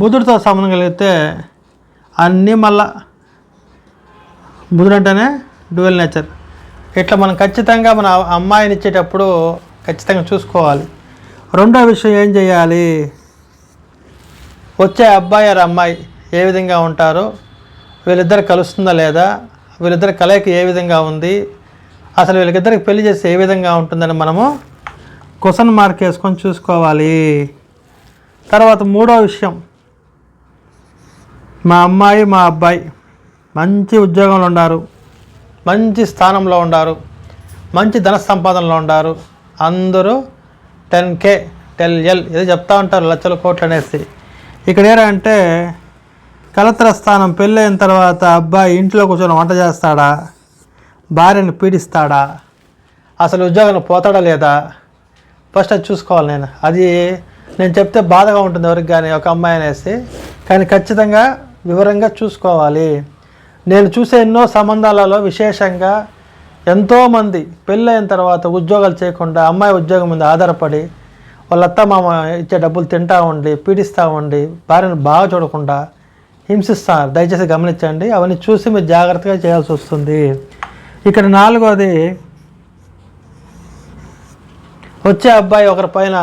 బుధుడితో సంబంధం కలిగితే అన్నీ మళ్ళా బుధుడు అంటేనే డ్యూయల్ నేచర్ ఇట్లా మనం ఖచ్చితంగా మన అమ్మాయిని ఇచ్చేటప్పుడు ఖచ్చితంగా చూసుకోవాలి. రెండో విషయం ఏం చేయాలి? వచ్చే అబ్బాయి ఆరు అమ్మాయి ఏ విధంగా ఉంటారో వీళ్ళిద్దరు కలుస్తుందా లేదా వీళ్ళిద్దరి కలయిక ఏ విధంగా ఉంది అసలు వీళ్ళకిద్దరికి పెళ్ళి చేస్తే ఏ విధంగా ఉంటుందని మనము క్వశ్చన్ మార్క్ వేసుకొని చూసుకోవాలి. తర్వాత మూడో విషయం మా అమ్మాయి మా అబ్బాయి మంచి ఉద్యోగంలో ఉన్నారు మంచి స్థానంలో ఉన్నారు మంచి ధన సంపాదనలో ఉన్నారు అందరూ టెన్ కే టెల్ ఎల్ ఏదో చెప్తా ఉంటారు లక్షల కోట్లు అనేసి. ఇక్కడ ఏరా అంటే కలత్ర స్థానం పెళ్ళైన తర్వాత అబ్బాయి ఇంట్లో కూర్చొని వంట చేస్తాడా? భార్యను పీడిస్తాడా? అసలు ఉద్యోగంలో పోతాడా లేదా? ఫస్ట్ అది చూసుకోవాలి నేను. అది నేను చెప్తే బాధగా ఉంటుంది ఎవరికి కానీ ఒక అమ్మాయి అనేసి. కానీ ఖచ్చితంగా వివరంగా చూసుకోవాలి. నేను చూసే ఎన్నో సంబంధాలలో విశేషంగా ఎంతోమంది పెళ్ళైన తర్వాత ఉద్యోగాలు చేయకుండా అమ్మాయి ఉద్యోగం మీద ఆధారపడి వాళ్ళ అత్త మామ ఇచ్చే డబ్బులు తింటా ఉండి పీడిస్తూ ఉండి భార్యను బాగా చూడకుండా హింసిస్తారు. దయచేసి గమనించండి. అవన్నీ చూసి మీరు జాగ్రత్తగా చేయాల్సి వస్తుంది. ఇక్కడ నాలుగోది వచ్చే అబ్బాయి ఒకరి పైన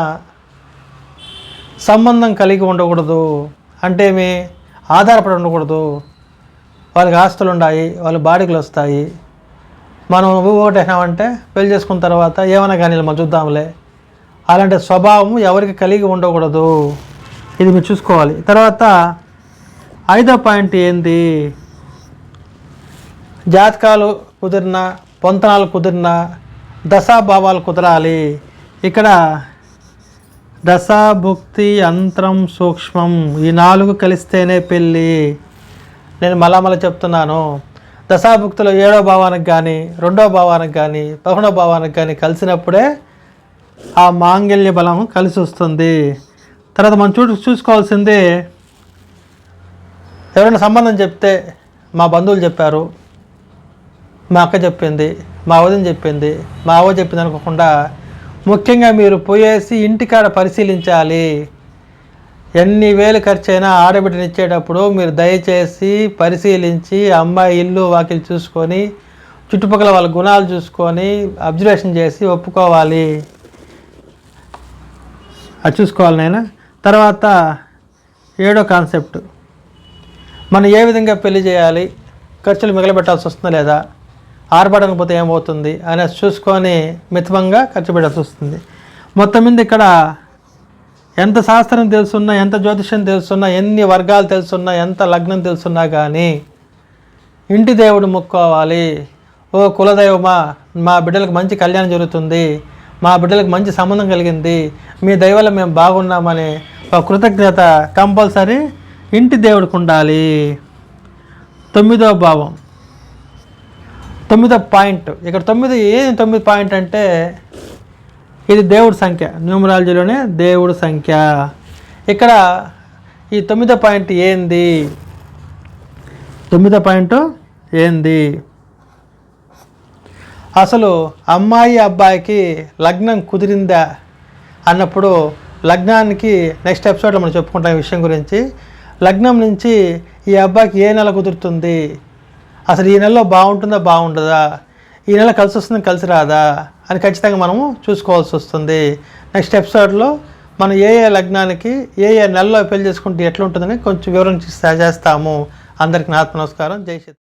సంబంధం కలిగి ఉండకూడదు. అంటే మీ ఆధారపడి ఉండకూడదు. వాళ్ళకి ఆస్తులు ఉన్నాయి వాళ్ళు బాడీలు వస్తాయి. మనం ఒకటేసామంటే పెళ్ళి చేసుకున్న తర్వాత ఏమైనా కానీ మనం చూద్దాంలే. అలాంటి స్వభావం ఎవరికి కలిగి ఉండకూడదు. ఇది మీరు చూసుకోవాలి. తర్వాత ఐదో పాయింట్ ఏంది? జాతకాలు కుదిరిన పొంతనాలు కుదిరిన దశాభావాలు కుదరాలి. ఇక్కడ దశాభుక్తి యంత్రం సూక్ష్మం. ఈ నాలుగు కలిస్తేనే పెళ్ళి. నేను మళ్ళా మళ్ళీ చెప్తున్నాను. దశాభుక్తిలో ఏడో భావానికి కానీ రెండో భావానికి కానీ పదకొండో భావానికి కానీ కలిసినప్పుడే ఆ మాంగల్య బలం కలిసి వస్తుంది. తర్వాత మనం చూ చూసుకోవాల్సింది ఎవరైనా సంబంధం చెప్తే మా బంధువులు చెప్పారు మా అక్క చెప్పింది మా అవధిని చెప్పింది మా అవ్వ చెప్పింది అనుకోకుండా ముఖ్యంగా మీరు పోయేసి ఇంటికాడ పరిశీలించాలి. ఎన్ని వేలు ఖర్చైనా ఆడబిడ్డనిచ్చేటప్పుడు ఇచ్చేటప్పుడు మీరు దయచేసి పరిశీలించి అమ్మాయి ఇల్లు వాకిలు చూసుకొని చుట్టుపక్కల వాళ్ళ గుణాలు చూసుకొని అబ్జర్వేషన్ చేసి ఒప్పుకోవాలి. అది చూసుకోవాలి నేను తర్వాత ఏడో కాన్సెప్ట్. మనం ఏ విధంగా పెళ్ళి చేయాలి? ఖర్చులు మిగలబెట్టాల్సి వస్తుందా లేదా? ఆరబడకపోతే ఏమవుతుంది అని చూసుకొని మితమంగా ఖర్చు పెట్టాల్సి వస్తుంది. మొత్తం మీద ఇక్కడ ఎంత శాస్త్రం తెలుసున్నా ఎంత జ్యోతిష్యం తెలుసున్నా ఎన్ని వర్గాలు తెలుసున్నా ఎంత లగ్నం తెలుసున్నా కానీ ఇంటి దేవుడు మొక్కోవాలి ఓ కులదైవమా మా బిడ్డలకు మంచి కళ్యాణం జరుగుతుంది మా బిడ్డలకు మంచి సంబంధం కలిగింది మీ దైవలో మేము బాగున్నామని ఒక కృతజ్ఞత కంపల్సరీ ఇంటి దేవుడికి ఉండాలి. తొమ్మిదో భావం. తొమ్మిదో పాయింట్. ఇక్కడ తొమ్మిది ఏది తొమ్మిది పాయింట్ అంటే ఇది దేవుడి సంఖ్య. న్యూమరాలజీలోనే దేవుడి సంఖ్య. ఇక్కడ ఈ తొమ్మిదో పాయింట్ ఏంది? తొమ్మిదో పాయింట్ ఏంది? అసలు అమ్మాయి అబ్బాయికి లగ్నం కుదిరిందా అన్నప్పుడు లగ్నానికి నెక్స్ట్ ఎపిసోడ్లో మనం చెప్పుకుంటాం ఈ విషయం గురించి. లగ్నం నుంచి ఈ అబ్బాయికి ఏ నెల కుదురుతుంది? అసలు ఈ నెలలో బాగుంటుందా బాగుంటుందా ఈ నెల కలిసి వస్తుందా కలిసి రాదా? అని ఖచ్చితంగా మనము చూసుకోవాల్సి వస్తుంది. నెక్స్ట్ ఎపిసోడ్లో మనం ఏ ఏ లగ్నానికి ఏ ఏ నెలలో పెళ్ళి చేసుకుంటే ఎట్లుంటుందని కొంచెం వివరణ చేస్తాము. అందరికి నా నమస్కారం. జై శ్రీ